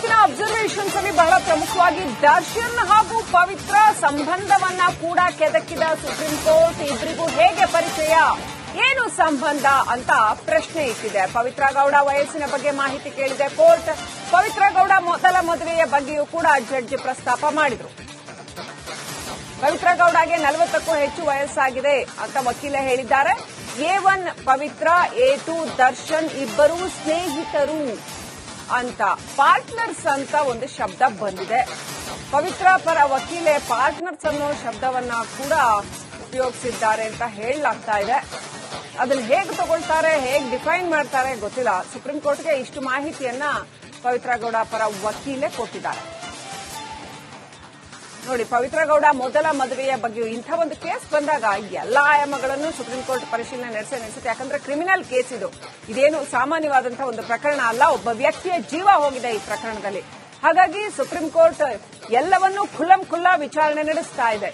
ಇವತ್ತಿನ ಅಬ್ಸರ್ವೇಷನ್ಸ್ ಅಲ್ಲಿ ಬಹಳ ಪ್ರಮುಖವಾಗಿ ದರ್ಶನ್ ಹಾಗೂ ಪವಿತ್ರ ಸಂಬಂಧವನ್ನ ಕೂಡ ಕೆದಕಿದ ಸುಪ್ರೀಂ ಕೋರ್ಟ್ ಇಬ್ಬರಿಗೂ ಹೇಗೆ ಪರಿಚಯ? ಏನು ಸಂಬಂಧ ಅಂತ ಪ್ರಶ್ನೆ ಇಟ್ಟಿದೆ. ಪವಿತ್ರ ಗೌಡ ವಯಸ್ಸಿನ ಬಗ್ಗೆ ಮಾಹಿತಿ ಕೇಳಿದೆ. ಕೋರ್ಟ್ ಪವಿತ್ರ ಗೌಡ ಮೊದಲ ಮದುವೆಯ ಬಗ್ಗೆಯೂ ಕೂಡ ಜಡ್ಜ್ ಪ್ರಸ್ತಾಪ ಮಾಡಿದ್ರು. ಪವಿತ್ರ ಗೌಡಗೆ ನಲವತ್ತಕ್ಕೂ ಹೆಚ್ಚು ವಯಸ್ಸಾಗಿದೆ ಅಂತ ವಕೀಲ ಹೇಳಿದ್ದಾರೆ. A one Pavithra, A two Darshan ಇಬ್ಬರೂ ಸ್ನೇಹಿತರು. ಅಂತ ಪಾರ್ಟ್ನರ್ಸ್ ಅಂತ ಒಂದು ಶಬ್ದ ಬಂದಿದೆ. ಪವಿತ್ರ ಪರ ವಕೀಲೆ ಪಾರ್ಟ್ನರ್ಸ್ ಅನ್ನೋ ಶಬ್ದವನ್ನ ಕೂಡ ಉಪಯೋಗಿಸಿದ್ದಾರೆ ಅಂತ ಹೇಳಲಾಗ್ತಾ ಇದೆ. ಅದನ್ನ ಹೇಗೆ ತಗೊಳ್ತಾರೆ, ಹೇಗೆ ಡಿಫೈನ್ ಮಾಡ್ತಾರೆ ಗೊತ್ತಿಲ್ಲ. ಸುಪ್ರೀಂ ಕೋರ್ಟ್ಗೆ ಇಷ್ಟು ಮಾಹಿತಿಯನ್ನ ಪವಿತ್ರ ಗೌಡ ಪರ ವಕೀಲೆ ಕೊಟ್ಟಿದ್ದಾರೆ. ನೋಡಿ ಪವಿತ್ರ ಗೌಡ ಮೊದಲ ಮದುವೆಯ ಬಗ್ಗೆ ಇಂಥ ಒಂದು ಕೇಸ್ ಬಂದಾಗ ಎಲ್ಲಾ ಆಯಾಮಗಳನ್ನು ಸುಪ್ರೀಂ ಕೋರ್ಟ್ ಪರಿಶೀಲನೆ ನಡೆಸೇ ನಡೆಸುತ್ತೆ. ಯಾಕಂದ್ರೆ ಕ್ರಿಮಿನಲ್ ಕೇಸ್ ಇದು. ಇದೇನು ಸಾಮಾನ್ಯವಾದಂತಹ ಒಂದು ಪ್ರಕರಣ ಅಲ್ಲ, ಒಬ್ಬ ವ್ಯಕ್ತಿಯ ಜೀವ ಹೋಗಿದೆ ಈ ಪ್ರಕರಣದಲ್ಲಿ. ಹಾಗಾಗಿ ಸುಪ್ರೀಂ ಕೋರ್ಟ್ ಎಲ್ಲವನ್ನೂ ಖುಲ್ಲಂ ಖುಲ್ಲಾ ವಿಚಾರಣೆ ನಡೆಸ್ತಾ ಇದೆ.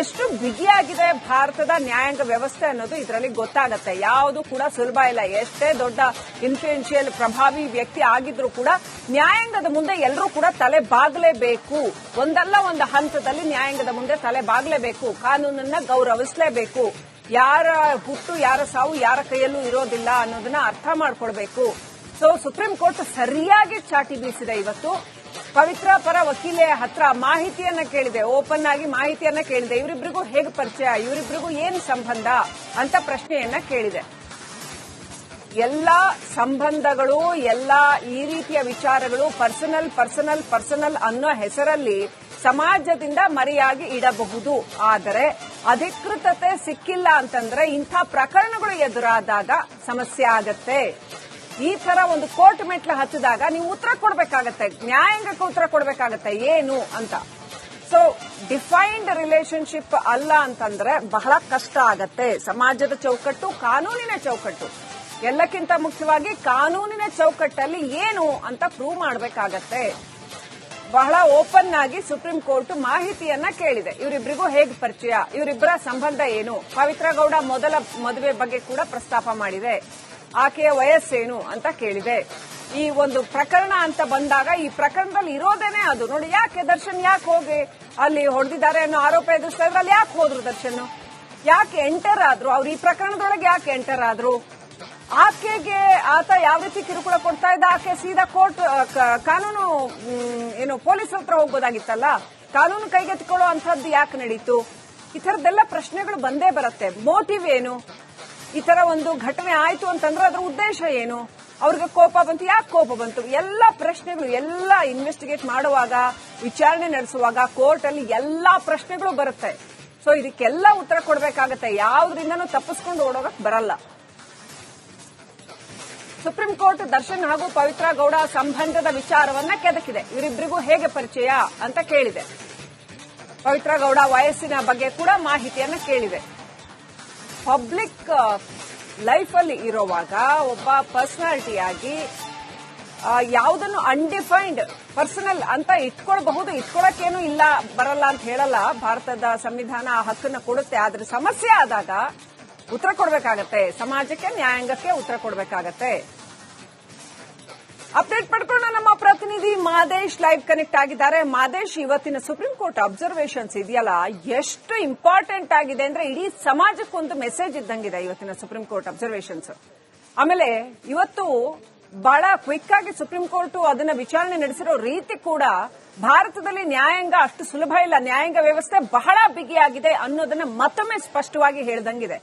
ಎಷ್ಟು ಬಿಗಿಯಾಗಿದೆ ಭಾರತದ ನ್ಯಾಯಾಂಗ ವ್ಯವಸ್ಥೆ ಅನ್ನೋದು ಇದರಲ್ಲಿ ಗೊತ್ತಾಗುತ್ತೆ. ಯಾವುದು ಕೂಡ ಸುಲಭ ಇಲ್ಲ. ಎಷ್ಟೇ ದೊಡ್ಡ ಇನ್ಫ್ಲೂಯೆನ್ಷಿಯಲ್ ಪ್ರಭಾವಿ ವ್ಯಕ್ತಿ ಆಗಿದ್ರೂ ಕೂಡ ನ್ಯಾಯಾಂಗದ ಮುಂದೆ ಎಲ್ಲರೂ ಕೂಡ ತಲೆ ಬಾಗಲೇಬೇಕು. ಒಂದಲ್ಲ ಒಂದು ಹಂತದಲ್ಲಿ ನ್ಯಾಯಾಂಗದ ಮುಂದೆ ತಲೆ ಬಾಗಲೇಬೇಕು. ಕಾನೂನನ್ನ ಗೌರವಿಸಲೇಬೇಕು. ಯಾರ ಹುಟ್ಟು, ಯಾರ ಸಾವು, ಯಾರ ಕೈಯಲ್ಲೂ ಇರೋದಿಲ್ಲ ಅನ್ನೋದನ್ನ ಅರ್ಥ ಮಾಡ್ಕೊಳ್ಬೇಕು ಸೊ ಸುಪ್ರೀಂ ಕೋರ್ಟ್ ಸರಿಯಾಗಿ ಚಾಟಿ ಬೀಸಿದೆ ಇವತ್ತು. ಪವಿತ್ರ ಪರ ವಕೀಲೆಯ ಹತ್ರ ಮಾಹಿತಿಯನ್ನ ಕೇಳಿದೆ. ಓಪನ್ ಆಗಿ ಮಾಹಿತಿಯನ್ನ ಕೇಳಿದೆ. ಇವರಿಬ್ಬರಿಗೂ ಹೇಗೆ ಪರಿಚಯ? ಇವರಿಬ್ರಿಗೂ ಏನು ಸಂಬಂಧ ಅಂತ ಪ್ರಶ್ನೆಯನ್ನ ಕೇಳಿದೆ. ಎಲ್ಲಾ ಸಂಬಂಧಗಳು, ಎಲ್ಲಾ ಈ ರೀತಿಯ ವಿಚಾರಗಳು ಪರ್ಸನಲ್ ಪರ್ಸನಲ್ ಪರ್ಸನಲ್ ಅನ್ನೋ ಹೆಸರಲ್ಲಿ ಸಮಾಜದಿಂದ ಮರೆಯಾಗಿ ಇಡಬಹುದು. ಆದರೆ ಅಧಿಕೃತತೆ ಸಿಕ್ಕಿಲ್ಲ ಅಂತಂದ್ರೆ ಇಂಥ ಪ್ರಕರಣಗಳು ಎದುರಾದಾಗ ಸಮಸ್ಯೆ ಆಗತ್ತೆ. ಈ ತರ ಒಂದು ಕೋರ್ಟ್ ಮೆಟ್ಲು ಹತ್ತಿದಾಗ ನೀವು ಉತ್ತರ ಕೊಡಬೇಕಾಗತ್ತೆ. ನ್ಯಾಯಾಂಗಕ್ಕೆ ಉತ್ತರ ಕೊಡಬೇಕಾಗತ್ತೆ. ಏನು ಅಂತ. ಸೊ ಡಿಫೈನ್ಡ್ ರಿಲೇಶನ್ಶಿಪ್ ಅಲ್ಲ ಅಂತಂದ್ರೆ ಬಹಳ ಕಷ್ಟ ಆಗತ್ತೆ. ಸಮಾಜದ ಚೌಕಟ್ಟು, ಕಾನೂನಿನ ಚೌಕಟ್ಟು. ಎಲ್ಲಕ್ಕಿಂತ ಮುಖ್ಯವಾಗಿ ಕಾನೂನಿನ ಚೌಕಟ್ಟಲ್ಲಿ ಏನು ಅಂತ ಪ್ರೂವ್ ಮಾಡಬೇಕಾಗತ್ತೆ. ಬಹಳ ಓಪನ್ ಆಗಿ ಸುಪ್ರೀಂ ಕೋರ್ಟ್ ಮಾಹಿತಿಯನ್ನ ಕೇಳಿದೆ. ಇವರಿಬ್ಬರಿಗೂ ಹೇಗೆ ಪರಿಚಯ? ಇವರಿಬ್ಬರ ಸಂಬಂಧ ಏನು? ಪವಿತ್ರ ಗೌಡ ಮೊದಲ ಮದುವೆ ಬಗ್ಗೆ ಕೂಡ ಪ್ರಸ್ತಾಪ ಮಾಡಿದೆ. ಆಕೆಯ ವಯಸ್ಸೇನು ಅಂತ ಕೇಳಿದೆ. ಈ ಒಂದು ಪ್ರಕರಣ ಅಂತ ಬಂದಾಗ ಈ ಪ್ರಕರಣದಲ್ಲಿ ಇರೋದೇನೆ ಅದು. ನೋಡಿ, ಯಾಕೆ ದರ್ಶನ್ ಯಾಕೆ ಹೋಗಿ ಅಲ್ಲಿ ಹೊಡೆದಿದ್ದಾರೆ ಅನ್ನೋ ಆರೋಪ ಎದುರಿಸ್ತಾ ಅಲ್ಲಿ ಯಾಕೆ ಹೋದ್ರು ದರ್ಶನ್? ಯಾಕೆ ಎಂಟರ್ ಆದ್ರು? ಅವ್ರು ಈ ಪ್ರಕರಣದೊಳಗೆ ಯಾಕೆ ಎಂಟರ್ ಆದ್ರು? ಆಕೆಗೆ ಆತ ಯಾವ ರೀತಿ ಕಿರುಕುಳ ಕೊಡ್ತಾ ಇದ್ದ? ಆಕೆ ಸೀದಾ ಕೋರ್ಟ್ ಕಾನೂನು ಏನು ಪೊಲೀಸ್ ಹತ್ರ ಹೋಗ್ಬೋದಾಗಿತ್ತಲ್ಲ? ಕಾನೂನು ಕೈಗೆತ್ತಿಕೊಳ್ಳೋ ಅಂತದ್ದು ಯಾಕೆ ನಡೀತು? ಈ ತರದ್ದೆಲ್ಲ ಪ್ರಶ್ನೆಗಳು ಬಂದೇ ಬರುತ್ತೆ. ಮೋಟಿವ್ ಏನು? ಈ ತರ ಒಂದು ಘಟನೆ ಆಯ್ತು ಅಂತಂದ್ರೆ ಅದರ ಉದ್ದೇಶ ಏನು? ಅವ್ರಿಗೆ ಕೋಪ ಬಂತು, ಯಾಕೆ ಕೋಪ ಬಂತು? ಎಲ್ಲ ಪ್ರಶ್ನೆಗಳು ಎಲ್ಲ ಇನ್ವೆಸ್ಟಿಗೇಟ್ ಮಾಡುವಾಗ, ವಿಚಾರಣೆ ನಡೆಸುವಾಗ ಕೋರ್ಟ್ ಅಲ್ಲಿ ಎಲ್ಲಾ ಪ್ರಶ್ನೆಗಳು ಬರುತ್ತೆ. ಸೊ ಇದಕ್ಕೆಲ್ಲ ಉತ್ತರ ಕೊಡಬೇಕಾಗತ್ತೆ. ಯಾವ್ದ್ರಿಂದನೂ ತಪ್ಪಿಸ್ಕೊಂಡು ಓಡೋಗಕ್ ಬರಲ್ಲ. ಸುಪ್ರೀಂ ಕೋರ್ಟ್ ದರ್ಶನ್ ಹಾಗೂ ಪವಿತ್ರ ಗೌಡ ಸಂಬಂಧದ ವಿಚಾರವನ್ನ ಕೆದಕಿದೆ. ಇವರಿಬ್ಬರಿಗೂ ಹೇಗೆ ಪರಿಚಯ ಅಂತ ಕೇಳಿದೆ. ಪವಿತ್ರ ಗೌಡ ವಯಸ್ಸಿನ ಬಗ್ಗೆ ಕೂಡ ಮಾಹಿತಿಯನ್ನು ಕೇಳಿದೆ. ಪಬ್ಲಿಕ್ ಲೈಫ್ ಅಲ್ಲಿ ಇರೋವಾಗ ಒಬ್ಬ ಪರ್ಸನಾಲಿಟಿಯಾಗಿ ಯಾವುದನ್ನು ಅನ್ಡಿಫೈನ್ಡ್ ಪರ್ಸನಲ್ ಅಂತ ಇಟ್ಕೊಳ್ಬಹುದು. ಇಟ್ಕೊಳಕ್ಕೇನು ಇಲ್ಲ, ಬರಲ್ಲ ಅಂತ ಹೇಳಲ್ಲ. ಭಾರತದ ಸಂವಿಧಾನ ಆ ಹಕ್ಕನ್ನು ಕೊಡುತ್ತೆ. ಆದ್ರೆ ಸಮಸ್ಯೆ ಆದಾಗ ಉತ್ತರ ಕೊಡಬೇಕಾಗತ್ತೆ. ಸಮಾಜಕ್ಕೆ, ನ್ಯಾಯಾಂಗಕ್ಕೆ ಉತ್ತರ ಕೊಡಬೇಕಾಗತ್ತೆ. ಅಪ್ಡೇಟ್ ಪಡ್ಕೊಂಡು ನಮ್ಮ ಪ್ರತಿನಿಧಿ ಮಾದೇಶ್ ಲೈವ್ ಕನೆಕ್ಟ್ ಆಗಿದ್ದಾರೆ. ಮಾದೇಶ್, ಇವತ್ತಿನ ಸುಪ್ರೀಂ ಕೋರ್ಟ್ ಅಬ್ಸರ್ವೇಷನ್ಸ್ ಇದೆಯಲ್ಲ? ಎಷ್ಟು ಇಂಪಾರ್ಟೆಂಟ್ ಆಗಿದೆ ಅಂದ್ರೆ ಇಡೀ ಸಮಾಜಕ್ಕೊಂದು ಮೆಸೇಜ್ ಇದ್ದಂಗಿದೆ ಇವತ್ತಿನ ಸುಪ್ರೀಂ ಕೋರ್ಟ್ ಅಬ್ಸರ್ವೇಷನ್ಸ್ ಆಮೇಲೆ ಇವತ್ತು ಬಹಳ ಕ್ವಿಕ್ ಆಗಿ ಸುಪ್ರೀಂ ಕೋರ್ಟ್ ಅದನ್ನ ವಿಚಾರಣೆ ನಡೆಸಿರೋ ರೀತಿ ಕೂಡ ಭಾರತದಲ್ಲಿ ನ್ಯಾಯಾಂಗ ಅಷ್ಟು ಸುಲಭ ಇಲ್ಲ. ನ್ಯಾಯಾಂಗ ವ್ಯವಸ್ಥೆ ಬಹಳ ಬಿಗಿಯಾಗಿದೆ ಅನ್ನೋದನ್ನ ಮತ್ತೊಮ್ಮೆ ಸ್ಪಷ್ಟವಾಗಿ ಹೇಳ್ದಂಗಿದೆ.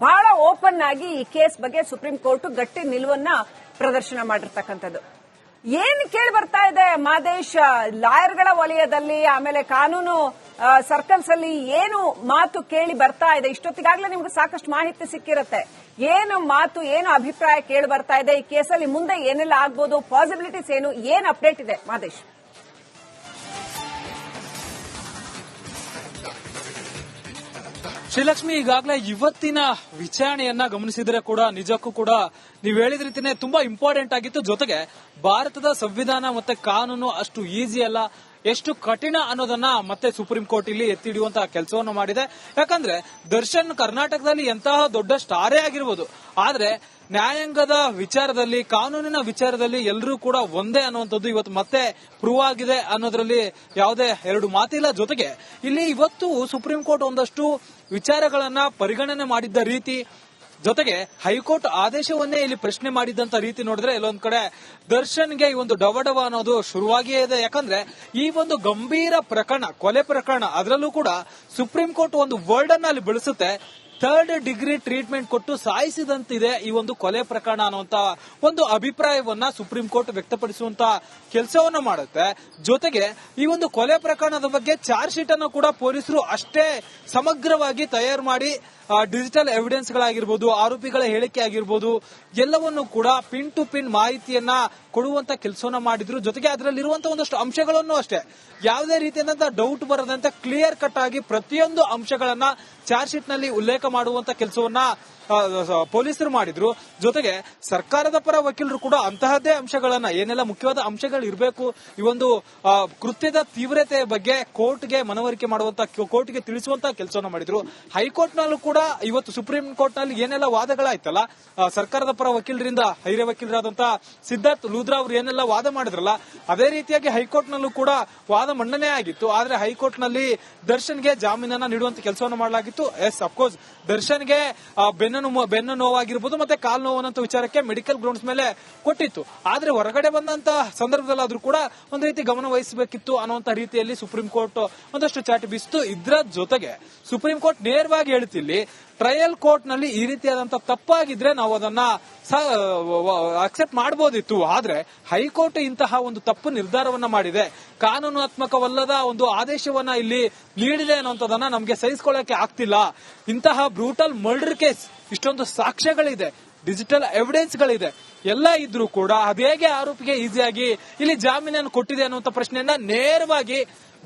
ಬಹಳ ಓಪನ್ ಆಗಿ ಈ ಕೇಸ್ ಬಗ್ಗೆ ಸುಪ್ರೀಂ ಕೋರ್ಟ್ ಗಟ್ಟಿ ನಿಲುವನ್ನ ಪ್ರದರ್ಶನ ಮಾಡಿರ್ತಕ್ಕಂಥದ್ದು. ಏನ್ ಕೇಳಿ ಬರ್ತಾ ಇದೆ ಮಾದೇಶ್? ಲಾಯರ್ಗಳ ವಲಯದಲ್ಲಿ, ಆಮೇಲೆ ಕಾನೂನು ಸರ್ಕಲ್ಸ್ ಅಲ್ಲಿ ಏನು ಮಾತು ಕೇಳಿ ಬರ್ತಾ ಇದೆ? ಇಷ್ಟೊತ್ತಿಗಾಗ್ಲೇ ನಿಮ್ಗೆ ಸಾಕಷ್ಟು ಮಾಹಿತಿ ಸಿಕ್ಕಿರುತ್ತೆ. ಏನು ಮಾತು, ಏನು ಅಭಿಪ್ರಾಯ ಕೇಳಿ ಬರ್ತಾ ಇದೆ? ಈ ಕೇಸಲ್ಲಿ ಮುಂದೆ ಏನೆಲ್ಲ ಆಗ್ಬೋದು? ಪಾಸಿಬಿಲಿಟೀಸ್ ಏನು? ಏನ್ ಅಪ್ಡೇಟ್ ಇದೆ ಮಾದೇಶ್? ಶ್ರೀಲಕ್ಷ್ಮಿ ಈಗಾಗಲೇ ಇವತ್ತಿನ ವಿಚಾರಣೆಯನ್ನ ಗಮನಿಸಿದ್ರೆ ಕೂಡ, ನಿಜಕ್ಕೂ ಕೂಡ ನೀವು ಹೇಳಿದ ರೀತಿನೇ ತುಂಬಾ ಇಂಪಾರ್ಟೆಂಟ್ ಆಗಿತ್ತು. ಜೊತೆಗೆ ಭಾರತದ ಸಂವಿಧಾನ ಮತ್ತೆ ಕಾನೂನು ಅಷ್ಟು ಈಸಿ ಅಲ್ಲ. ಎಷ್ಟು ಕಠಿಣ ಅನ್ನೋದನ್ನ ಮತ್ತೆ ಸುಪ್ರೀಂ ಕೋರ್ಟ್ ಇಲ್ಲಿ ಎತ್ತಿ ಹಿಡಿಯುವಂತಹ ಕೆಲಸವನ್ನು ಮಾಡಿದೆ. ಯಾಕಂದ್ರೆ ದರ್ಶನ್ ಕರ್ನಾಟಕದಲ್ಲಿ ಎಂತಹ ದೊಡ್ಡ ಸ್ಟಾರೇ ಆಗಿರ್ಬೋದು. ಆದ್ರೆ ನ್ಯಾಯಾಂಗದ ವಿಚಾರದಲ್ಲಿ, ಕಾನೂನಿನ ವಿಚಾರದಲ್ಲಿ ಎಲ್ಲರೂ ಕೂಡ ಒಂದೇ ಅನ್ನುವಂಥದ್ದು ಇವತ್ತು ಮತ್ತೆ ಪ್ರೂವ್ ಆಗಿದೆ ಅನ್ನೋದ್ರಲ್ಲಿ ಯಾವುದೇ ಎರಡು ಮಾತಿಲ್ಲ. ಜೊತೆಗೆ ಇಲ್ಲಿ ಇವತ್ತು ಸುಪ್ರೀಂ ಕೋರ್ಟ್ ಒಂದಷ್ಟು ವಿಚಾರಗಳನ್ನ ಪರಿಗಣನೆ ಮಾಡಿದ್ದ ರೀತಿ ಜೊತೆಗೆ ಹೈಕೋರ್ಟ್ ಆದೇಶವನ್ನೇ ಇಲ್ಲಿ ಪ್ರಶ್ನೆ ಮಾಡಿದಂತ ರೀತಿ ನೋಡಿದ್ರೆ ಇಲ್ಲೊಂದ್ ಕಡೆ ದರ್ಶನ್ಗೆ ಈ ಒಂದು ಡವಡವ ಅನ್ನೋದು ಶುರುವಾಗಿಯೇ ಇದೆ. ಯಾಕಂದ್ರೆ ಈ ಒಂದು ಗಂಭೀರ ಪ್ರಕರಣ, ಕೊಲೆ ಪ್ರಕರಣ ಅದರಲ್ಲೂ ಕೂಡ ಸುಪ್ರೀಂ ಕೋರ್ಟ್ ಒಂದು ವರ್ಡ್ ಅನ್ನ ಅಲ್ಲಿ ಬೆಳೆಸುತ್ತೆ. ಥರ್ಡ್ ಡಿಗ್ರಿ ಟ್ರೀಟ್ಮೆಂಟ್ ಕೊಟ್ಟು ಸಾಯಿಸಿದಂತಿದೆ ಈ ಒಂದು ಕೊಲೆ ಪ್ರಕರಣ ಅನ್ನುವಂತ ಒಂದು ಅಭಿಪ್ರಾಯವನ್ನ ಸುಪ್ರೀಂ ಕೋರ್ಟ್ ವ್ಯಕ್ತಪಡಿಸುವಂತ ಕೆಲಸವನ್ನ ಮಾಡುತ್ತೆ. ಜೊತೆಗೆ ಈ ಒಂದು ಕೊಲೆ ಪ್ರಕರಣದ ಬಗ್ಗೆ ಚಾರ್ಜ್ ಶೀಟ್ ಅನ್ನು ಕೂಡ ಪೊಲೀಸರು ಅಷ್ಟೇ ಸಮಗ್ರವಾಗಿ ತಯಾರು ಮಾಡಿ ಡಿಜಿಟಲ್ ಎವಿಡೆನ್ಸ್ ಗಳಾಗಿರ್ಬೋದು ಆರೋಪಿಗಳ ಹೇಳಿಕೆ ಆಗಿರ್ಬೋದು ಎಲ್ಲವನ್ನು ಕೂಡ ಪಿನ್ ಟು ಪಿನ್ ಮಾಹಿತಿಯನ್ನ ಕೊಡುವಂತ ಕೆಲಸವನ್ನ ಮಾಡಿದ್ರು. ಜೊತೆಗೆ ಅದರಲ್ಲಿರುವಂತಹ ಒಂದಷ್ಟು ಅಂಶಗಳನ್ನು ಅಷ್ಟೇ. ಯಾವುದೇ ರೀತಿಯಾದಂತಹ ಡೌಟ್ ಬರದಂತೆ ಕ್ಲಿಯರ್ ಕಟ್ ಆಗಿ ಪ್ರತಿಯೊಂದು ಅಂಶಗಳನ್ನ ಚಾರ್ಜ್ ಶೀಟ್ನಲ್ಲಿ ಉಲ್ಲೇಖ ಮಾಡುವಂತ ಕೆಲಸವನ್ನ ಪೊಲೀಸರು ಮಾಡಿದ್ರು. ಜೊತೆಗೆ ಸರ್ಕಾರದ ಪರ ವಕೀಲರು ಕೂಡ ಅಂತಹದ್ದೇ ಅಂಶಗಳನ್ನ ಏನೆಲ್ಲ ಮುಖ್ಯವಾದ ಅಂಶಗಳು ಇರಬೇಕು ಈ ಒಂದು ಕೃತ್ಯದ ತೀವ್ರತೆ ಬಗ್ಗೆ ಕೋರ್ಟ್ಗೆ ಮನವರಿಕೆ ಮಾಡುವಂತ ಕೋರ್ಟ್ಗೆ ತಿಳಿಸುವಂತ ಕೆಲಸವನ್ನು ಮಾಡಿದ್ರು. ಹೈಕೋರ್ಟ್ ನಲ್ಲೂ ಕೂಡ ಇವತ್ತು ಸುಪ್ರೀಂ ಕೋರ್ಟ್ನಲ್ಲಿ ಏನೆಲ್ಲ ವಾದಗಳಾಯ್ತಲ್ಲ ಸರ್ಕಾರದ ಪರ ವಕೀಲರಿಂದ ಹಿರಿಯ ವಕೀಲರಾದಂತಹ ಸಿದ್ಧಾರ್ಥ್ ಲೂದ್ರಾ ಅವರು ಏನೆಲ್ಲ ವಾದ ಮಾಡಿದ್ರಲ್ಲ ಅದೇ ರೀತಿಯಾಗಿ ಹೈಕೋರ್ಟ್ ನಲ್ಲೂ ಕೂಡ ವಾದ ಮಂಡನೆ ಆಗಿತ್ತು. ಆದ್ರೆ ಹೈಕೋರ್ಟ್ನಲ್ಲಿ ದರ್ಶನ್ಗೆ ಜಾಮೀನನ್ನ ನೀಡುವಂತ ಕೆಲಸವನ್ನು ಮಾಡಲಾಗಿತ್ತು. Yes of course. ದರ್ಶನ್ಗೆ ಆ, ಬೆನ್ನು ನೋವು- ಬೆನ್ನು ನೋವಾಗಿರ್ಬೋದು ಮತ್ತೆ ಕಾಲು ಅನ್ನೋ ವಿಚಾರಕ್ಕೆ ಮೆಡಿಕಲ್ ಗ್ರೌಂಡ್ಸ್ ಮೇಲೆ ಕೊಟ್ಟಿತ್ತು. ಆದ್ರೆ ಹೊರಗಡೆ ಬಂದಂತ ಸಂದರ್ಭದಲ್ಲಾದ್ರೂ ಕೂಡ ಒಂದು ರೀತಿ ಗಮನ ವಹಿಸಬೇಕಿತ್ತು ಅನ್ನುವಂತ ರೀತಿಯಲ್ಲಿ ಸುಪ್ರೀಂ ಕೋರ್ಟ್ ಒಂದಷ್ಟು ಚಾಟಿ ಬಿಸ್ತು ಇದ್ರ ಜೊತೆಗೆ ಸುಪ್ರೀಂ ಕೋರ್ಟ್ ನೇರವಾಗಿ ಹೇಳ್ತಿಲ್ಲಿ ಟ್ರಯಲ್ ಕೋರ್ಟ್ನಲ್ಲಿ ಈ ರೀತಿಯಾದಂತ ತಪ್ಪಾಗಿದ್ರೆ ನಾವು ಅದನ್ನ ಅಕ್ಸೆಪ್ಟ್ ಮಾಡಬಹುದಿತ್ತು ಆದ್ರೆ ಹೈಕೋರ್ಟ್ ಇಂತಹ ಒಂದು ತಪ್ಪು ನಿರ್ಧಾರವನ್ನ ಮಾಡಿದೆ. ಕಾನೂನಾತ್ಮಕವಲ್ಲದ ಒಂದು ಆದೇಶವನ್ನ ಇಲ್ಲಿ ನೀಡಿದೆ ಅನ್ನುವಂಥದ್ದನ್ನ ನಮಗೆ ಸಹಿಸಿಕೊಳ್ಳಕ್ಕೆ ಆಗ್ತಿಲ್ಲ. ಇಂತಹ ಬ್ರೂಟಲ್ ಮರ್ಡರ್ ಕೇಸ್ ಇಷ್ಟೊಂದು ಸಾಕ್ಷ್ಯಗಳಿದೆ. ಡಿಜಿಟಲ್ ಎವಿಡೆನ್ಸ್ ಗಳಿದೆ ಎಲ್ಲ ಇದ್ರೂ ಕೂಡ ಅದೇಗೆ ಆರೋಪಿಗೆ ಈಸಿಯಾಗಿ ಇಲ್ಲಿ ಜಾಮೀನನ್ನು ಕೊಟ್ಟಿದೆ ಅನ್ನುವಂತ ಪ್ರಶ್ನೆಯನ್ನ ನೇರವಾಗಿ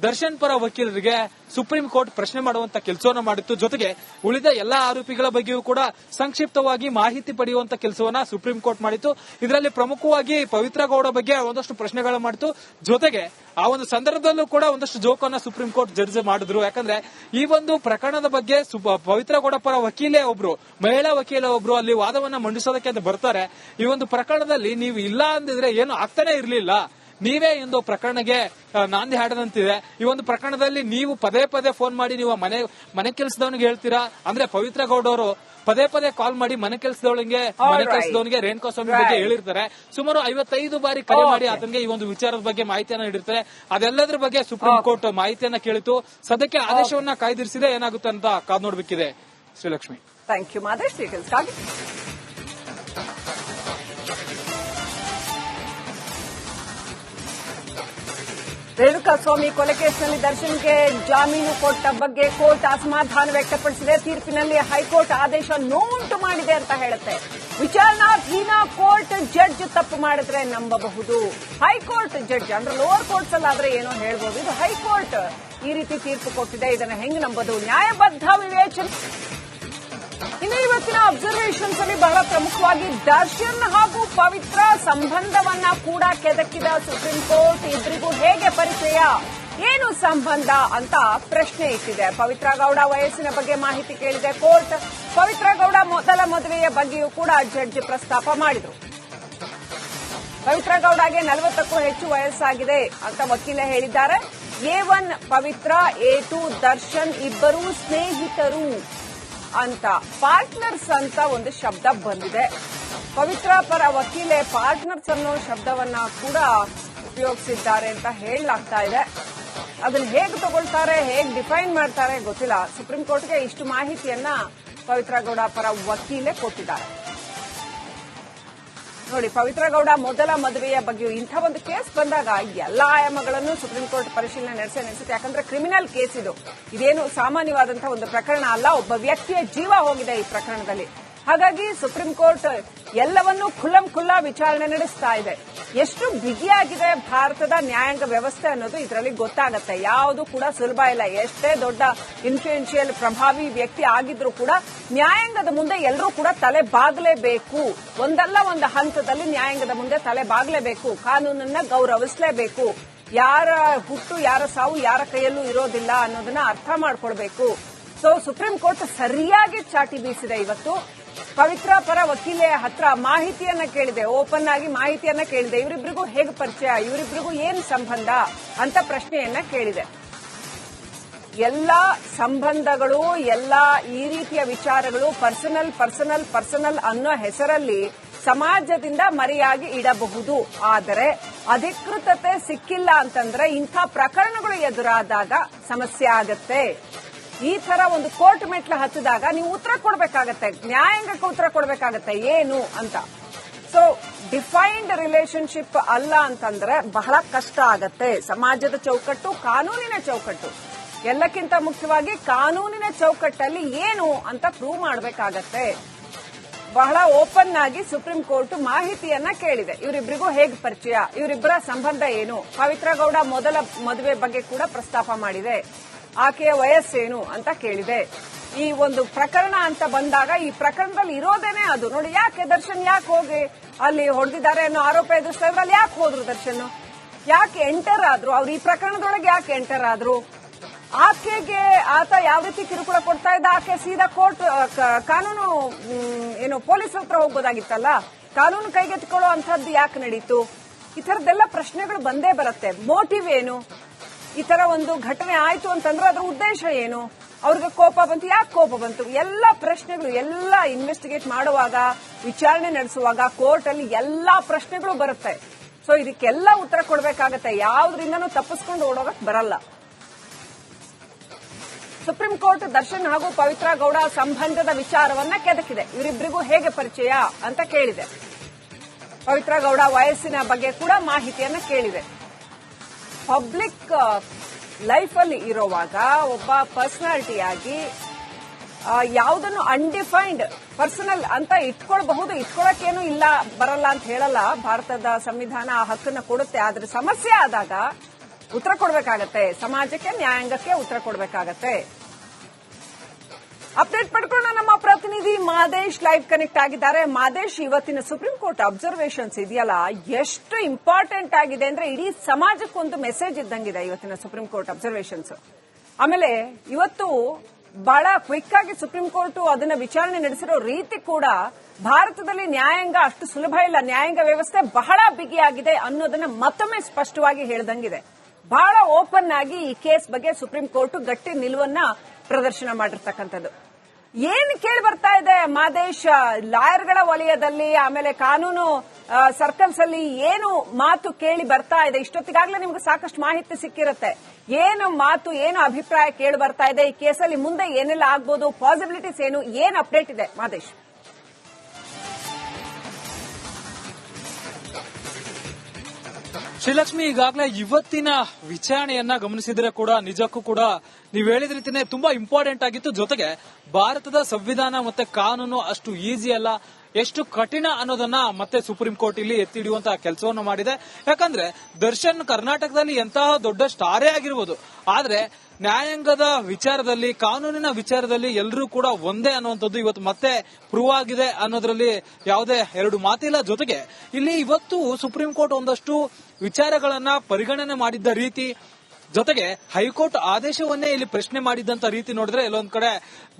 ದರ್ಶನ್ ಪರ ವಕೀಲರಿಗೆ ಸುಪ್ರೀಂ ಕೋರ್ಟ್ ಪ್ರಶ್ನೆ ಮಾಡುವಂತ ಕೆಲಸವನ್ನ ಮಾಡಿತ್ತು. ಜೊತೆಗೆ ಉಳಿದ ಎಲ್ಲಾ ಆರೋಪಿಗಳ ಬಗ್ಗೆಯೂ ಕೂಡ ಸಂಕ್ಷಿಪ್ತವಾಗಿ ಮಾಹಿತಿ ಪಡೆಯುವಂತ ಕೆಲಸವನ್ನ ಸುಪ್ರೀಂ ಕೋರ್ಟ್ ಮಾಡಿತ್ತು. ಇದರಲ್ಲಿ ಪ್ರಮುಖವಾಗಿ ಪವಿತ್ರ ಗೌಡ ಬಗ್ಗೆ ಒಂದಷ್ಟು ಪ್ರಶ್ನೆಗಳು ಮಾಡಿತು ಜೊತೆಗೆ ಆ ಒಂದು ಸಂದರ್ಭದಲ್ಲೂ ಕೂಡ ಒಂದಷ್ಟು ಜೋಕನ್ನ ಸುಪ್ರೀಂ ಕೋರ್ಟ್ ಜಡ್ಜ್ ಮಾಡಿದ್ರು. ಯಾಕಂದ್ರೆ ಈ ಒಂದು ಪ್ರಕರಣದ ಬಗ್ಗೆ ಪವಿತ್ರ ಗೌಡ ಪರ ವಕೀಲೇ ಒಬ್ರು, ಮಹಿಳಾ ವಕೀಲ ಒಬ್ರು ಅಲ್ಲಿ ವಾದವನ್ನ ಮಂಡಿಸೋದಕ್ಕೆ ಅಂತ ಬರ್ತಾರೆ. ಈ ಒಂದು ಪ್ರಕರಣದಲ್ಲಿ ನೀವು ಇಲ್ಲ ಅಂದಿದ್ರೆ ಏನು ಆಗ್ತಾನೆ ಇರ್ಲಿಲ್ಲ. ನೀವೇ ಒಂದು ಪ್ರಕರಣಕ್ಕೆ ನಾಂದಿ ಹಾಡದಂತಿದೆ. ಈ ಒಂದು ಪ್ರಕರಣದಲ್ಲಿ ನೀವು ಪದೇ ಪದೇ ಫೋನ್ ಮಾಡಿ ನೀವು ಮನೆ ಮನೆ ಕೆಲಸದವನಿಗೆ ಹೇಳ್ತೀರಾ? ಅಂದ್ರೆ ಪವಿತ್ರ ಗೌಡ ಅವರು ಪದೇ ಪದೇ ಕಾಲ್ ಮಾಡಿ ಮನೆ ಕೆಲಸದವಳಿಗೆ ಮನೆ. ಕೆಲಸದವನಿಗೆ ರೇಣುಕಾ ಸ್ವಾಮಿ ಬಗ್ಗೆ ಹೇಳಿರ್ತಾರೆ. ಸುಮಾರು ಐವತ್ತೈದು ಬಾರಿ ಕರೆ ಮಾಡಿ. ಆತನಿಗೆ ಈ ಒಂದು ವಿಚಾರದ ಬಗ್ಗೆ ಮಾಹಿತಿಯನ್ನ ನೀಡಿರ್ತಾರೆ. ಅದೆಲ್ಲದ್ರ ಬಗ್ಗೆ ಸುಪ್ರೀಂ ಕೋರ್ಟ್ ಮಾಹಿತಿಯನ್ನ ಕೇಳಿತು. ಸದ್ಯಕ್ಕೆ ಆದೇಶವನ್ನ ಕಾಯ್ದಿರಿಸಿದೆ ಏನಾಗುತ್ತೆ ಅಂತ ಕಾದ್ ನೋಡ್ಬೇಕಿದೆ ಶ್ರೀಲಕ್ಷ್ಮಿ. ಥ್ಯಾಂಕ್ ಯು ಮಾದೇಶ್ ಡೀಟೇಲ್ಸ್ಗಾಗಿ ರೇಣುಕಾಸ್ವಾಮಿ ಕೊಲೆ ಕೇಸ್ನಲ್ಲಿ ದರ್ಶನ್ಗೆ ಜಾಮೀನು ಕೊಟ್ಟ ಬಗ್ಗೆ ಕೋರ್ಟ್ ಅಸಮಾಧಾನ ವ್ಯಕ್ತಪಡಿಸಿದೆ. ತೀರ್ಪಿನಲ್ಲಿ ಹೈಕೋರ್ಟ್ ಆದೇಶ ನೋವುಂಟು ಮಾಡಿದೆ ಅಂತ ಹೇಳುತ್ತೆ. ವಿಚಾರಣಾಧೀನ ಕೋರ್ಟ್ ಜಡ್ಜ್ ತಪ್ಪು ಮಾಡಿದ್ರೆ ನಂಬಬಹುದು. ಹೈಕೋರ್ಟ್ ಜಡ್ಜ್ ಅಂದ್ರೆ ಲೋವರ್ ಕೋರ್ಟ್ಸ್ ಅಲ್ಲಾದ್ರೆ ಏನೋ ಹೇಳ್ಬೋದು. ಇದು ಹೈಕೋರ್ಟ್ ಈ ರೀತಿ ತೀರ್ಪು ಕೊಟ್ಟಿದೆ. ಇದನ್ನ ಹೆಂಗ್ ನಂಬೋದು? ನ್ಯಾಯಬದ್ಧ ವಿವೇಚನೆ ಇನ್ನು ಇವತ್ತಿನ ಅಬ್ಸರ್ವೇಷನ್ಸ್ ಅಲ್ಲಿ ಬಹಳ ಪ್ರಮುಖವಾಗಿ ದರ್ಶನ್ ಹಾಗೂ ಪವಿತ್ರ ಸಂಬಂಧವನ್ನ ಕೂಡ ಕೆದಕಿದ ಸುಪ್ರೀಂ ಕೋರ್ಟ್ ಇಬ್ಬರಿಗೂ ಹೇಗೆ ಪರಿಚಯ? ಏನು ಸಂಬಂಧ ಅಂತ ಪ್ರಶ್ನೆ ಇಟ್ಟಿದೆ. ಪವಿತ್ರ ಗೌಡ ವಯಸ್ಸಿನ ಬಗ್ಗೆ ಮಾಹಿತಿ ಕೇಳಿದೆ. ಕೋರ್ಟ್ ಪವಿತ್ರ ಗೌಡ ಮೊದಲ ಮದುವೆಯ ಬಗ್ಗೆಯೂ ಕೂಡ ಜಡ್ಜ್ ಪ್ರಸ್ತಾಪ ಮಾಡಿದರು. ಪವಿತ್ರ ಗೌಡಗೆ ನಲವತ್ತಕ್ಕೂ ಹೆಚ್ಚು ವಯಸ್ಸಾಗಿದೆ ಅಂತ ವಕೀಲ ಹೇಳಿದ್ದಾರೆ. A one Pavithra, A Darshan ಇಬ್ಬರೂ ಸ್ನೇಹಿತರು. ಅಂತ ಪಾರ್ಟ್ನರ್ಸ್ ಅಂತ ಒಂದು ಶಬ್ದ ಬಂದಿದೆ. ಪವಿತ್ರ ಪರ ವಕೀಲೆ ಪಾರ್ಟ್ನರ್ಸ್ ಅನ್ನೋ ಶಬ್ದವನ್ನ ಕೂಡ ಉಪಯೋಗಿಸಿದ್ದಾರೆ ಅಂತ ಹೇಳಲಾಗ್ತಾ ಇದೆ. ಅದನ್ನ ಹೇಗೆ ತಗೊಳ್ತಾರೆ, ಹೇಗೆ ಡಿಫೈನ್ ಮಾಡ್ತಾರೆ ಗೊತ್ತಿಲ್ಲ. ಸುಪ್ರೀಂ ಕೋರ್ಟ್ಗೆ ಇಷ್ಟು ಮಾಹಿತಿಯನ್ನ ಪವಿತ್ರ ಗೌಡ ಪರ ವಕೀಲೆ ಕೊಟ್ಟಿದ್ದಾರೆ. ನೋಡಿ ಪವಿತ್ರ ಗೌಡ ಮೊದಲ ಮದುವೆಯ ಬಗ್ಗೆ ಇಂಥ ಒಂದು ಕೇಸ್ ಬಂದಾಗ ಎಲ್ಲಾ ಆಯಾಮಗಳನ್ನು ಸುಪ್ರೀಂ ಕೋರ್ಟ್ ಪರಿಶೀಲನೆ ನಡೆಸೇ ನಡೆಸುತ್ತೆ. ಯಾಕಂದ್ರೆ ಕ್ರಿಮಿನಲ್ ಕೇಸ್ ಇದು. ಇದೇನು ಸಾಮಾನ್ಯವಾದಂತಹ ಒಂದು ಪ್ರಕರಣ ಅಲ್ಲ, ಒಬ್ಬ ವ್ಯಕ್ತಿಯ ಜೀವ ಹೋಗಿದೆ ಈ ಪ್ರಕರಣದಲ್ಲಿ. ಹಾಗಾಗಿ ಸುಪ್ರೀಂ ಕೋರ್ಟ್ ಎಲ್ಲವನ್ನೂ ಖುಲ್ಲಂ ಖುಲ್ಲಾ ವಿಚಾರಣೆ ನಡೆಸ್ತಾ ಇದೆ. ಎಷ್ಟು ಬಿಗಿಯಾಗಿದೆ ಭಾರತದ ನ್ಯಾಯಾಂಗ ವ್ಯವಸ್ಥೆ ಅನ್ನೋದು ಇದರಲ್ಲಿ ಗೊತ್ತಾಗುತ್ತೆ. ಯಾವುದು ಕೂಡ ಸುಲಭ ಇಲ್ಲ. ಎಷ್ಟೇ ದೊಡ್ಡ ಇನ್ಫ್ಲೂಯೆನ್ಷಿಯಲ್ ಪ್ರಭಾವಿ ವ್ಯಕ್ತಿ ಆಗಿದ್ರು ಕೂಡ ನ್ಯಾಯಾಂಗದ ಮುಂದೆ ಎಲ್ಲರೂ ಕೂಡ ತಲೆ ಬಾಗಲೇಬೇಕು. ಒಂದಲ್ಲ ಒಂದು ಹಂತದಲ್ಲಿ ನ್ಯಾಯಾಂಗದ ಮುಂದೆ ತಲೆ ಬಾಗಲೇಬೇಕು. ಕಾನೂನನ್ನ ಗೌರವಿಸಲೇಬೇಕು. ಯಾರ ಹುಟ್ಟು, ಯಾರ ಸಾವು, ಯಾರ ಕೈಯಲ್ಲೂ ಇರೋದಿಲ್ಲ ಅನ್ನೋದನ್ನ ಅರ್ಥ ಮಾಡ್ಕೊಳ್ಬೇಕು. ಸೊ ಸುಪ್ರೀಂ ಕೋರ್ಟ್ ಸರಿಯಾಗಿ ಚಾಟಿ ಬೀಸಿದೆ ಇವತ್ತು. ಪವಿತ್ರ ಪರ ವಕೀಲೆಯ ಹತ್ರ ಮಾಹಿತಿಯನ್ನ ಕೇಳಿದೆ. ಓಪನ್ ಆಗಿ ಮಾಹಿತಿಯನ್ನ ಕೇಳಿದೆ. ಇವರಿಬ್ರಿಗೂ ಹೇಗೆ ಪರಿಚಯ? ಇವರಿಬ್ರಿಗೂ ಏನ್ ಸಂಬಂಧ ಅಂತ ಪ್ರಶ್ನೆಯನ್ನ ಕೇಳಿದೆ. ಎಲ್ಲ ಸಂಬಂಧಗಳು, ಎಲ್ಲ ಈ ರೀತಿಯ ವಿಚಾರಗಳು ಪರ್ಸನಲ್ ಪರ್ಸನಲ್ ಪರ್ಸನಲ್ ಅನ್ನೋ ಹೆಸರಲ್ಲಿ ಸಮಾಜದಿಂದ ಮರೆಯಾಗಿ ಇಡಬಹುದು. ಆದರೆ ಅಧಿಕೃತತೆ ಸಿಕ್ಕಿಲ್ಲ ಅಂತಂದ್ರೆ ಇಂಥ ಪ್ರಕರಣಗಳು ಎದುರಾದಾಗ ಸಮಸ್ಯೆ ಆಗತ್ತೆ. ಈ ತರ ಒಂದು ಕೋರ್ಟ್ ಮೆಟ್ಲು ಹತ್ತಿದಾಗ ನೀವು ಉತ್ತರ ಕೊಡಬೇಕಾಗತ್ತೆ, ನ್ಯಾಯಾಂಗಕ್ಕೆ ಉತ್ತರ ಕೊಡಬೇಕಾಗತ್ತೆ, ಏನು ಅಂತ. ಸೊ ಡಿಫೈನ್ಡ್ ರಿಲೇಶನ್ಶಿಪ್ ಅಲ್ಲ ಅಂತಂದ್ರೆ ಬಹಳ ಕಷ್ಟ ಆಗತ್ತೆ. ಸಮಾಜದ ಚೌಕಟ್ಟು, ಕಾನೂನಿನ ಚೌಕಟ್ಟು. ಎಲ್ಲಕ್ಕಿಂತ ಮುಖ್ಯವಾಗಿ ಕಾನೂನಿನ ಚೌಕಟ್ಟಲ್ಲಿ ಏನು ಅಂತ ಪ್ರೂವ್ ಮಾಡಬೇಕಾಗತ್ತೆ. ಬಹಳ ಓಪನ್ ಆಗಿ ಸುಪ್ರೀಂ ಕೋರ್ಟ್ ಮಾಹಿತಿಯನ್ನ ಕೇಳಿದೆ. ಇವರಿಬ್ಬರಿಗೂ ಹೇಗೆ ಪರಿಚಯ? ಇವರಿಬ್ಬರ ಸಂಬಂಧ ಏನು? ಪವಿತ್ರ ಗೌಡ ಮೊದಲ ಮದುವೆ ಬಗ್ಗೆ ಕೂಡ ಪ್ರಸ್ತಾಪ ಮಾಡಿದೆ. ಆಕೆಯ ವಯಸ್ಸೇನು ಅಂತ ಕೇಳಿದೆ. ಈ ಒಂದು ಪ್ರಕರಣ ಅಂತ ಬಂದಾಗ ಈ ಪ್ರಕರಣದಲ್ಲಿ ಇರೋದೇನೆ ಅದು. ನೋಡಿ, ಯಾಕೆ ದರ್ಶನ್ ಯಾಕೆ ಹೋಗಿ ಅಲ್ಲಿ ಹೊಡೆದಿದ್ದಾರೆ ಅನ್ನೋ ಆರೋಪ ಎದುರಿಸ್ತಾ ಯಾಕೆ ಹೋದ್ರು ದರ್ಶನ್? ಯಾಕೆ ಎಂಟರ್ ಆದ್ರು? ಅವ್ರು ಈ ಪ್ರಕರಣದೊಳಗೆ ಯಾಕೆ ಎಂಟರ್ ಆದ್ರು? ಆಕೆಗೆ ಆತ ಯಾವ ರೀತಿ ಕಿರುಕುಳ ಕೊಡ್ತಾ ಇದ್ದ? ಆಕೆ ಸೀದಾ ಕೋರ್ಟ್ ಕಾನೂನು ಏನು ಪೊಲೀಸ್ ಹತ್ರ ಹೋಗ್ಬೋದಾಗಿತ್ತಲ್ಲ? ಕಾನೂನು ಕೈಗೆತ್ತಿಕೊಳ್ಳೋ ಅಂತದ್ದು ಯಾಕೆ ನಡೀತು? ಈ ತರದ್ದೆಲ್ಲ ಪ್ರಶ್ನೆಗಳು ಬಂದೇ ಬರುತ್ತೆ. ಮೋಟಿವ್ ಏನು? ಈ ತರ ಒಂದು ಘಟನೆ ಆಯ್ತು ಅಂತಂದ್ರೆ ಅದ್ರ ಉದ್ದೇಶ ಏನು? ಅವ್ರಿಗೆ ಕೋಪ ಬಂತು. ಯಾಕೆ ಕೋಪ ಬಂತು? ಎಲ್ಲ ಪ್ರಶ್ನೆಗಳು ಎಲ್ಲ ಇನ್ವೆಸ್ಟಿಗೇಟ್ ಮಾಡುವಾಗ, ವಿಚಾರಣೆ ನಡೆಸುವಾಗ ಕೋರ್ಟ್ ಅಲ್ಲಿ ಎಲ್ಲಾ ಪ್ರಶ್ನೆಗಳು ಬರುತ್ತೆ. ಸೊ ಇದಕ್ಕೆಲ್ಲ ಉತ್ತರ ಕೊಡಬೇಕಾಗತ್ತೆ. ಯಾವ್ದ್ರಿಂದನೂ ತಪ್ಪಿಸ್ಕೊಂಡು ಓಡೋಗಕ್ ಬರಲ್ಲ. ಸುಪ್ರೀಂ ಕೋರ್ಟ್ ದರ್ಶನ್ ಹಾಗೂ ಪವಿತ್ರ ಗೌಡ ಸಂಬಂಧದ ವಿಚಾರವನ್ನ ಕೆದಕಿದೆ. ಇವರಿಬ್ಬರಿಗೂ ಹೇಗೆ ಪರಿಚಯ ಅಂತ ಕೇಳಿದೆ. ಪವಿತ್ರ ಗೌಡ ವಯಸ್ಸಿನ ಬಗ್ಗೆ ಕೂಡ ಮಾಹಿತಿಯನ್ನ ಕೇಳಿದೆ. ಪಬ್ಲಿಕ್ ಲೈಫ್ ಅಲ್ಲಿ ಇರುವಾಗ ಒಬ್ಬ ಪರ್ಸನಾಲಿಟಿಯಾಗಿ ಯಾವುದನ್ನು ಅನ್ಡಿಫೈನ್ಡ್ ಪರ್ಸನಲ್ ಅಂತ ಇಟ್ಕೊಳ್ಬಹುದು, ಇಟ್ಕೊಳಕ್ಕೇನು ಇಲ್ಲ, ಬರಲ್ಲ ಅಂತ ಹೇಳಲ್ಲ. ಭಾರತದ ಸಂವಿಧಾನ ಆ ಹಕ್ಕನ್ನು ಕೊಡುತ್ತೆ. ಆದ್ರೆ ಸಮಸ್ಯೆ ಆದಾಗ ಉತ್ತರ ಕೊಡಬೇಕಾಗತ್ತೆ. ಸಮಾಜಕ್ಕೆ, ನ್ಯಾಯಾಂಗಕ್ಕೆ ಉತ್ತರ ಕೊಡಬೇಕಾಗತ್ತೆ. ಅಪ್ಡೇಟ್ ಪಡ್ಕೊಂಡ ನಮ್ಮ ಪ್ರತಿನಿಧಿ ಮಾದೇಶ್ ಲೈವ್ ಕನೆಕ್ಟ್ ಆಗಿದ್ದಾರೆ. ಮಾದೇಶ್, ಇವತ್ತಿನ ಸುಪ್ರೀಂ ಕೋರ್ಟ್ ಅಬ್ಸರ್ವೇಷನ್ಸ್ ಇದೆಯಲ್ಲ? ಎಷ್ಟು ಇಂಪಾರ್ಟೆಂಟ್ ಆಗಿದೆ ಅಂದ್ರೆ ಇಡೀ ಸಮಾಜಕ್ಕೊಂದು ಮೆಸೇಜ್ ಇದ್ದಂಗಿದೆ ಇವತ್ತಿನ ಸುಪ್ರೀಂ ಕೋರ್ಟ್ ಅಬ್ಸರ್ವೇಷನ್ಸ್ ಆಮೇಲೆ ಇವತ್ತು ಬಹಳ ಕ್ವಿಕ್ ಆಗಿ ಸುಪ್ರೀಂ ಕೋರ್ಟ್ ಅದನ್ನ ವಿಚಾರಣೆ ನಡೆಸಿರೋ ರೀತಿ ಕೂಡ ಭಾರತದಲ್ಲಿ ನ್ಯಾಯಾಂಗ ಅಷ್ಟು ಸುಲಭ ಇಲ್ಲ. ನ್ಯಾಯಾಂಗ ವ್ಯವಸ್ಥೆ ಬಹಳ ಬಿಗಿಯಾಗಿದೆ ಅನ್ನೋದನ್ನ ಮತ್ತೊಮ್ಮೆ ಸ್ಪಷ್ಟವಾಗಿ ಹೇಳ್ದಂಗಿದೆ. ಬಹಳ ಓಪನ್ ಆಗಿ ಈ ಕೇಸ್ ಬಗ್ಗೆ ಸುಪ್ರೀಂ ಕೋರ್ಟ್ ಗಟ್ಟಿ ನಿಲುವನ್ನ ಪ್ರದರ್ಶನ ಮಾಡಿರ್ತಕ್ಕಂಥದ್ದು. ಏನ್ ಕೇಳಿ ಬರ್ತಾ ಇದೆ ಮಾದೇಶ್? ಲಾಯರ್ಗಳ ವಲಯದಲ್ಲಿ, ಆಮೇಲೆ ಕಾನೂನು ಸರ್ಕಲ್ಸ್ ಅಲ್ಲಿ ಏನು ಮಾತು ಕೇಳಿ ಬರ್ತಾ ಇದೆ? ಇಷ್ಟೊತ್ತಿಗಾಗ್ಲೇ ನಿಮ್ಗೆ ಸಾಕಷ್ಟು ಮಾಹಿತಿ ಸಿಕ್ಕಿರುತ್ತೆ. ಏನು ಮಾತು, ಏನು ಅಭಿಪ್ರಾಯ ಕೇಳಿ ಬರ್ತಾ ಇದೆ? ಈ ಕೇಸಲ್ಲಿ ಮುಂದೆ ಏನೆಲ್ಲ ಆಗ್ಬೋದು? ಪಾಸಿಬಿಲಿಟೀಸ್ ಏನು? ಏನ್ ಅಪ್ಡೇಟ್ ಇದೆ? ಮಾದೇಶ್. ಶ್ರೀಲಕ್ಷ್ಮಿ, ಈಗಾಗಲೇ ಇವತ್ತಿನ ವಿಚಾರಣೆಯನ್ನ ಗಮನಿಸಿದ್ರೆ ಕೂಡ ನಿಜಕ್ಕೂ ಕೂಡ ನೀವು ಹೇಳಿದ ರೀತಿನೇ ತುಂಬಾ ಇಂಪಾರ್ಟೆಂಟ್ ಆಗಿತ್ತು. ಜೊತೆಗೆ ಭಾರತದ ಸಂವಿಧಾನ ಮತ್ತೆ ಕಾನೂನು ಅಷ್ಟು ಈಸಿ ಅಲ್ಲ, ಎಷ್ಟು ಕಠಿಣ ಅನ್ನೋದನ್ನ ಮತ್ತೆ ಸುಪ್ರೀಂ ಕೋರ್ಟ್ ಇಲ್ಲಿ ಎತ್ತಿ ಹಿಡಿಯುವಂತಹ ಕೆಲಸವನ್ನು ಮಾಡಿದೆ. ಯಾಕಂದ್ರೆ ದರ್ಶನ್ ಕರ್ನಾಟಕದಲ್ಲಿ ಎಂತಹ ದೊಡ್ಡ ಸ್ಟಾರೇ ಆಗಿರ್ಬೋದು. ಆದ್ರೆ ನ್ಯಾಯಾಂಗದ ವಿಚಾರದಲ್ಲಿ, ಕಾನೂನಿನ ವಿಚಾರದಲ್ಲಿ ಎಲ್ಲರೂ ಕೂಡ ಒಂದೇ ಅನ್ನುವಂಥದ್ದು ಇವತ್ತು ಮತ್ತೆ ಪ್ರೂವ್ ಆಗಿದೆ ಅನ್ನೋದ್ರಲ್ಲಿ ಯಾವುದೇ ಎರಡು ಮಾತಿಲ್ಲ. ಜೊತೆಗೆ ಇಲ್ಲಿ ಇವತ್ತು ಸುಪ್ರೀಂ ಕೋರ್ಟ್ ಒಂದಷ್ಟು ವಿಚಾರಗಳನ್ನ ಪರಿಗಣನೆ ಮಾಡಿದ್ದ ರೀತಿ ಜೊತೆಗೆ ಹೈಕೋರ್ಟ್ ಆದೇಶವನ್ನೇ ಇಲ್ಲಿ ಪ್ರಶ್ನೆ ಮಾಡಿದಂತ ರೀತಿ ನೋಡಿದ್ರೆ ಇಲ್ಲೊಂದ್ ಕಡೆ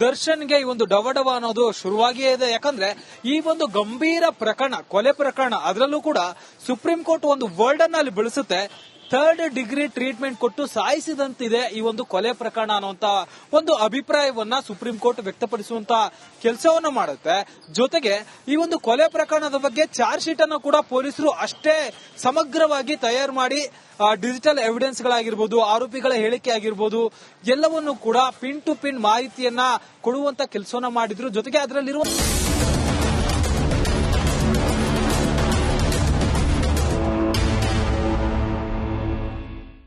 ದರ್ಶನ್ಗೆ ಈ ಒಂದು ಡವಡವ ಅನ್ನೋದು ಶುರುವಾಗಿಯೇ ಇದೆ. ಯಾಕಂದ್ರೆ ಈ ಒಂದು ಗಂಭೀರ ಪ್ರಕರಣ, ಕೊಲೆ ಪ್ರಕರಣ, ಅದರಲ್ಲೂ ಕೂಡ ಸುಪ್ರೀಂ ಕೋರ್ಟ್ ಒಂದು ವರ್ಡ್ ಅನ್ನ ಅಲ್ಲಿ ಬೆಳೆಸುತ್ತೆ. ಥರ್ಡ್ ಡಿಗ್ರಿ ಟ್ರೀಟ್ಮೆಂಟ್ ಕೊಟ್ಟು ಸಾಯಿಸಿದಂತಿದೆ ಈ ಒಂದು ಕೊಲೆ ಪ್ರಕರಣ ಅನ್ನುವಂತ ಒಂದು ಅಭಿಪ್ರಾಯವನ್ನ ಸುಪ್ರೀಂ ಕೋರ್ಟ್ ವ್ಯಕ್ತಪಡಿಸುವಂತ ಕೆಲಸವನ್ನ ಮಾಡುತ್ತೆ. ಜೊತೆಗೆ ಈ ಒಂದು ಕೊಲೆ ಪ್ರಕರಣದ ಬಗ್ಗೆ ಚಾರ್ಜ್ ಶೀಟ್ ಅನ್ನು ಕೂಡ ಪೊಲೀಸರು ಅಷ್ಟೇ ಸಮಗ್ರವಾಗಿ ತಯಾರು ಮಾಡಿ ಡಿಜಿಟಲ್ ಎವಿಡೆನ್ಸ್ ಗಳಾಗಿರ್ಬೋದು ಆರೋಪಿಗಳ ಹೇಳಿಕೆ ಆಗಿರ್ಬೋದು ಎಲ್ಲವನ್ನು ಕೂಡ ಪಿನ್ ಟು ಪಿನ್ ಮಾಹಿತಿಯನ್ನ ಕೊಡುವಂತ ಕೆಲಸವನ್ನ ಮಾಡಿದ್ರು. ಜೊತೆಗೆ ಅದರಲ್ಲಿರುವ